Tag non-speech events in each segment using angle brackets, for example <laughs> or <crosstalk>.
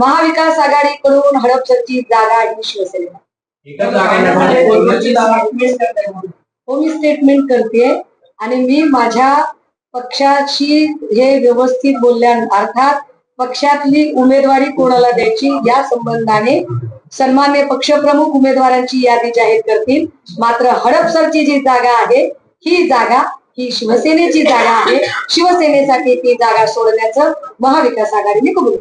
महाविकास आघाडीकडून हडपसरची जागा ही शिवसेनेला. हो मी स्टेटमेंट करते? आणि मी माझ्या पक्षाशी हे व्यवस्थित बोलल्या अर्थात पक्षातली उमेदवारी कोणाला द्यायची या संबंधाने सन्मान्य पक्षप्रमुख उमेदवारांची यादी जाहीर करतील. मात्र हडपसरची जी जागा आहे ही जागा ही शिवसेनेची जागा आहे. शिवसेनेसाठी ती जागा सोडण्याचं महाविकास आघाडीने कबूल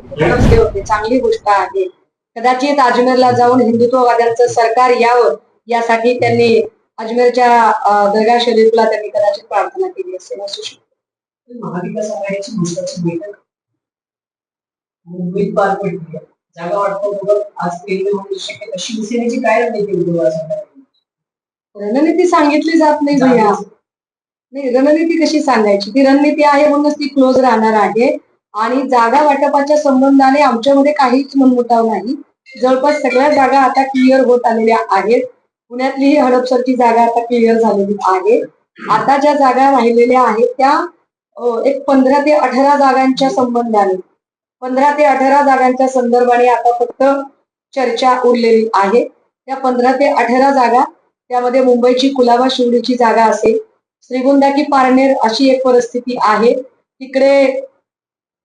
होते. चांगली गोष्ट आहे. कदाचित अजमेरला जाऊन हिंदुत्ववाद्यांचं सरकार यावं यासाठी त्यांनी अजमेरच्या दर्गा शरीफला त्यांनी कदाचित प्रार्थना केली असेल असू शकते महाविकास आघाडीची महत्वाची बैठक. मुंबईत पार पडली. आहे. जागा वाटप आज शिवसेनेची काय रणनीती रणनीती सांगितली जात नाही भैया. नाही रणनीती कशी सांगायची? ती रणनीती आहे म्हणूनच ती क्लोज राहणार आहे. आणि जागा वाटपाच्या संबंधाने आमच्यामध्ये काहीच मनमुटाव नाही. जवळपास सगळ्या जागा आता क्लिअर होत आलेल्या आहेत. पुण्यातली ही हडपसरची जागा आता क्लिअर झालेली आहे. आता ज्या जागा राहिलेल्या आहेत त्या एक पंधरा ते अठरा जागांच्या संबंधाने. पंधरा ते अठरा जागांच्या संदर्भाने आता फक्त चर्चा उरलेली आहे. त्या पंधरा ते अठरा जागा त्यामध्ये मुंबईची कुलाबा शिवडीची जागा असेल श्रीगोंदा की पारनेर अशी एक परिस्थिती आहे. तिकडे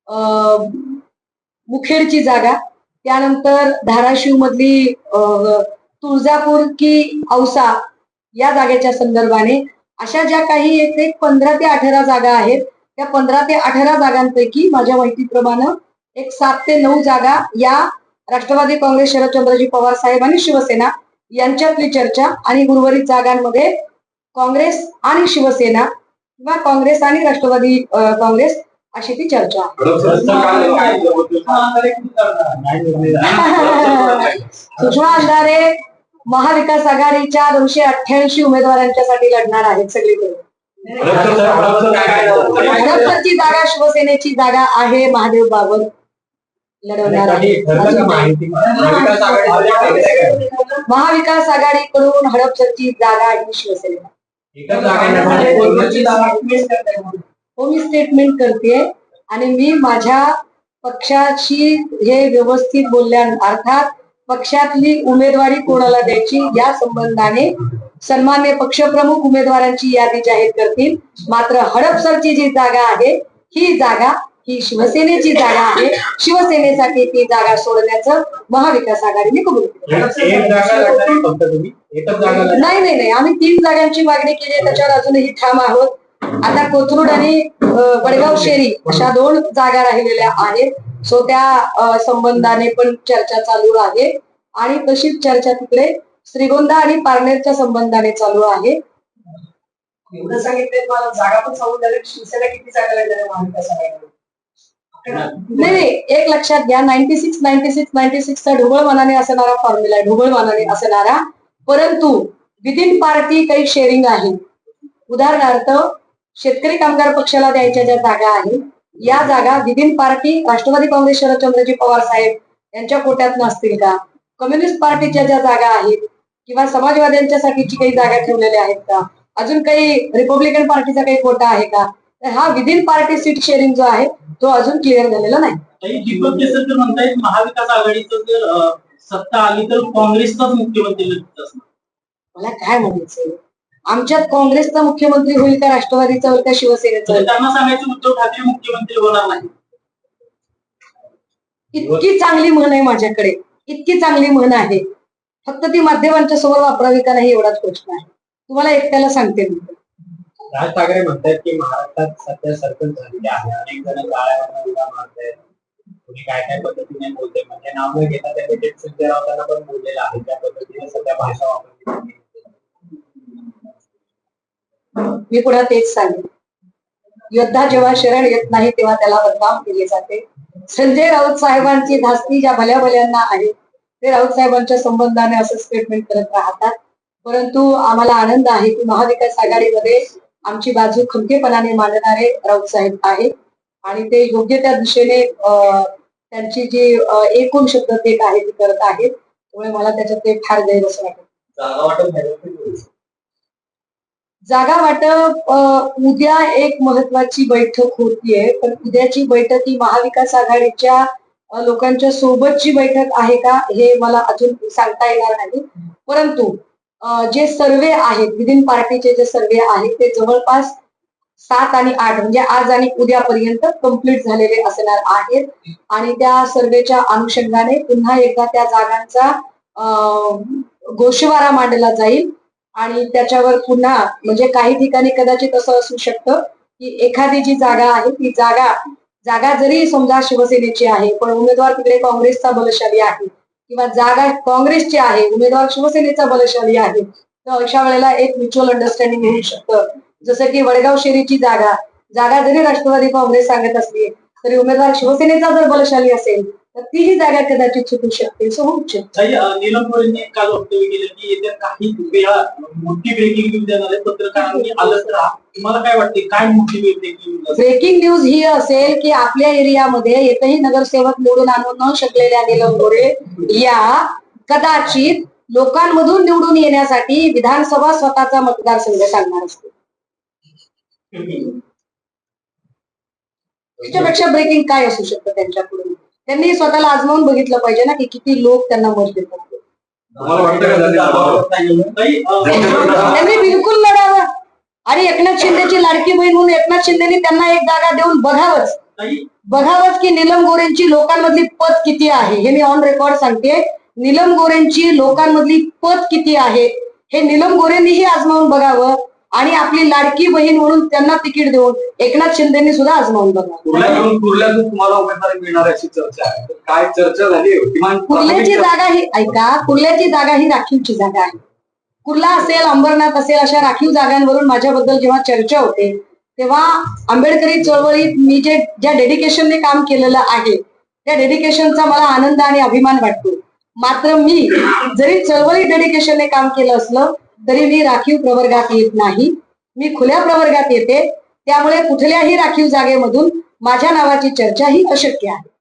अं, मुखेडची जागा त्यानंतर धाराशिव मधली तुळजापूर की औसा या जागेच्या संदर्भाने अशा ज्या काही एक एक पंधरा ते अठरा जागा आहेत त्या पंधरा ते अठरा जागांपैकी माझ्या माहितीप्रमाणे एक सात ते नऊ जागा या राष्ट्रवादी काँग्रेस शरदचंद्रजी पवार साहेब आणि शिवसेना यांच्यातली चर्चा आणि उर्वरित जागांमध्ये काँग्रेस आणि शिवसेना किंवा काँग्रेस आणि राष्ट्रवादी काँग्रेस अशी ती चर्चा आहे. सुषमा अंधारे <laughs> महाविकास आघाडीच्या दोनशे अठ्ठ्याऐंशी उमेदवारांच्यासाठी लढणार आहेत सगळीकडे. हडपसरची जागा शिवसेनेची जागा आहे महादेव बाबर लढवणार आहे. महाविकास आघाडीकडून हडपसरची जागा ही शिवसेनेला. हो मी स्टेटमेंट करते आणि मी माझ्या पक्षाशी हे व्यवस्थित बोलल्या अर्थात पक्षातली उमेदवारी कोणाला द्यायची या संबंधाने सन्मान्य पक्षप्रमुख उमेदवारांची यादी जाहीर करतील. मात्र हडपसरची जी जागा आहे ही जागा ही शिवसेनेची जागा आहे. शिवसेनेसाठी ती जागा सोडण्याचं महाविकास आघाडीने कबूल केलं. एक जागा लढणार फक्त तुम्ही? एकच जागा लढणार. नाही नाही नाही. आम्ही तीन जागांची मागणी केली. आहे त्याच्यावर अजूनही ठाम आहोत. आता कोथरूड आणि वडगाव शेरी अशा दोन जागा राहिलेल्या आहेत. सो त्या संबंधाने पण चर्चा चालू आहे. आणि तशीच चर्चा तिकडे श्रीगोंदा आणि पारनेरच्या संबंधाने चालू आहे. एवढं सांगितलं जागा पण सांगून द्यायला शिवसेना किती जागा लढणार आहे महाविकास आघाडीमध्ये? नाही नाही एक लक्षात घ्या. Ninety six ninety six ninety सिक्सचा ढोबळ मनाने असणारा फॉर्म्युला आहे. ढोबळ मनाने असणारा. परंतु विदिन पार्टी काही शेअरिंग आहे. उदाहरणार्थ शेतकरी कामगार पक्षाला द्यायच्या ज्या जागा आहेत या जागा विदिन पार्टी राष्ट्रवादी काँग्रेस शरदचंद्रजी पवार साहेब यांच्या कोट्यात नसतील का? कम्युनिस्ट पार्टीच्या ज्या जागा आहेत किंवा समाजवाद्यांच्यासाठीची काही जागा ठेवलेल्या आहेत का? अजून काही रिपब्लिकन पार्टीचा काही कोटा आहे का? तर हा विदिन पार्टी सीट शेअरिंग जो आहे तो अजून क्लिअर झालेला नाही. दीपक केसरकर म्हणतायत महाविकास आघाडीचं जर अ, सत्ता आली तर काँग्रेसचाच मुख्यमंत्री असणार. मला काय म्हणायचंय आमच्यात काँग्रेसचा मुख्यमंत्री होईल का राष्ट्रवादीचा होईल का शिवसेनेचा होईल? त्यांना सांगायचं उद्धव ठाकरे मुख्यमंत्री होणार नाही इतकी चांगली म्हण आहे माझ्याकडे. इतकी चांगली म्हण आहे. फक्त ती माध्यमांच्या समोर वापरावी का नाही एवढाच प्रश्न आहे. तुम्हाला एकट्याला सांगते मी. राज ठाकरे म्हणतात की महाराष्ट्रात सध्या सर्कल झालेली आहे अनेक जण गाळ्यावर उडा मारतायत. कोणी काय काय पद्धतीने बोलते म्हणजे नाव न घेता त्या थेट संजय पण बोललेलं आहे. त्या पद्धतीने सध्या भाषा वापरली मी पुन्हा तेच सांगेन. योद्धा जेव्हा शरण येत नाही तेव्हा त्याला बदनाम केले जाते. संजय राऊत साहेबांची धास्ती ज्या भल्या भल्यांना आहे ते राऊत साहेबांच्या संबंधाने असं स्टेटमेंट करत राहतात. परंतु आम्हाला आनंद आहे की महाविकास आघाडीमध्ये आमची बाजू खमकेपणाने मांडणारे राऊत साहेब आहेत. आणि ते योग्य त्या दिशेने त्यांची जी एकूण शब्दतेक आहे ती करत आहेत त्यामुळे मला त्याच्यात ते फार गैर असं वाटत जागा वाटप उद्या एक महत्वाची बैठक होतीये पण उद्याची बैठक ही महाविकास आघाडीच्या लोकांच्या सोबतची बैठक आहे का हे मला अजून सांगता येणार नाही. परंतु जे सर्वे आहेत विदिन पार्टीचे जे सर्वे आहेत ते जवळपास सात आणि आठ म्हणजे आज आणि उद्यापर्यंत कंप्लीट झालेले असणार आहेत. आणि त्या सर्वेच्या अनुषंगाने पुन्हा एकदा त्या जागांचा अ, गोषवारा मांडला जाईल. आणि त्याच्यावर पुन्हा म्हणजे काही ठिकाणी कदाचित असं असू शकतं की एखादी जी जागा आहे ती जागा जागा जरी समजा शिवसेनेची आहे पण उमेदवार तिकडे काँग्रेसचा बलशाली आहे किंवा जागा काँग्रेसची आहे उमेदवार शिवसेनेचा बलशाली आहे तर अशा वेळेला एक म्युच्युअल अंडरस्टँडिंग होऊ शकतं. जसं की वडगाव शेरीची जागा जागा जरी राष्ट्रवादी काँग्रेस सांगत असली तरी उमेदवार शिवसेनेचा जर बलशाली असेल तर तीही जागा कदाचित सुटू शकते असं होऊ शकतं. ताई, अं, नीलम गोरेंनी काल वक्तव्य केलं की येत्या काही वेळा मोठी ब्रेकिंग न्यूज देणार आहे पत्रकारांनी आलं तर राहा. तुम्हाला काय वाटते? काय मोठी ब्रेकिंग न्यूज असेल? ब्रेकिंग न्यूज ही असेल की आपल्या एरियामध्ये एकही नगरसेवक निवडून आणू न शकलेल्या नीलम गोरे या कदाचित लोकांमधून निवडून येण्यासाठी विधानसभा स्वतःचा मतदारसंघ सांगणार असते त्याच्यापेक्षा ब्रेकिंग काय असू शकतं त्यांच्याकडून? त्यांनी स्वतःला आजमावून बघितलं पाहिजे ना की किती लोक त्यांना मत देतात. त्यांनी बिलकुल लढावं. आणि एकनाथ शिंदेची लाडकी बहीण म्हणून एकनाथ शिंदेनी त्यांना एक जागा देऊन बघावंच. बघावंच की नीलम गोरेंची लोकांमधली पत किती आहे. हे मी ऑन रेकॉर्ड सांगते. नीलम गोरेंची लोकांमधली पत किती आहे? हे नीलम गोरेंनीही आजमावून बघावं. आणि आपली लाडकी बहीण म्हणून त्यांना तिकीट देऊन एकनाथ शिंदेनी सुद्धा आजमावून बघावं कुर्ल्यातून कुर्ल्यातून तुम्हाला उमेदवारी मिळणार अशी चर्चा आहे. तर काय चर्चा झाली किमान कुर्ल्याची जागा ही ऐका कुर्ल्याची जागा ही राखीवची जागा आहे. कुर्ला असेल अंबरनाथ असेल अशा राखीव जागांवरून माझ्याबद्दल जेव्हा चर्चा होते तेव्हा आंबेडकरी चळवळीत मी जे ज्या डेडिकेशनने काम केलेलं आहे त्या डेडिकेशनचा मला आनंद आणि अभिमान वाटतो. मात्र मी जरी चळवळी डेडिकेशनने काम केलं असलं तरी मी राखीव प्रवर्गात येत नाही मी खुल्या प्रवर्गात येते त्यामुळे कुठल्याही राखीव जागेमधून माझ्या नावाची चर्चा ही अशक्य आहे.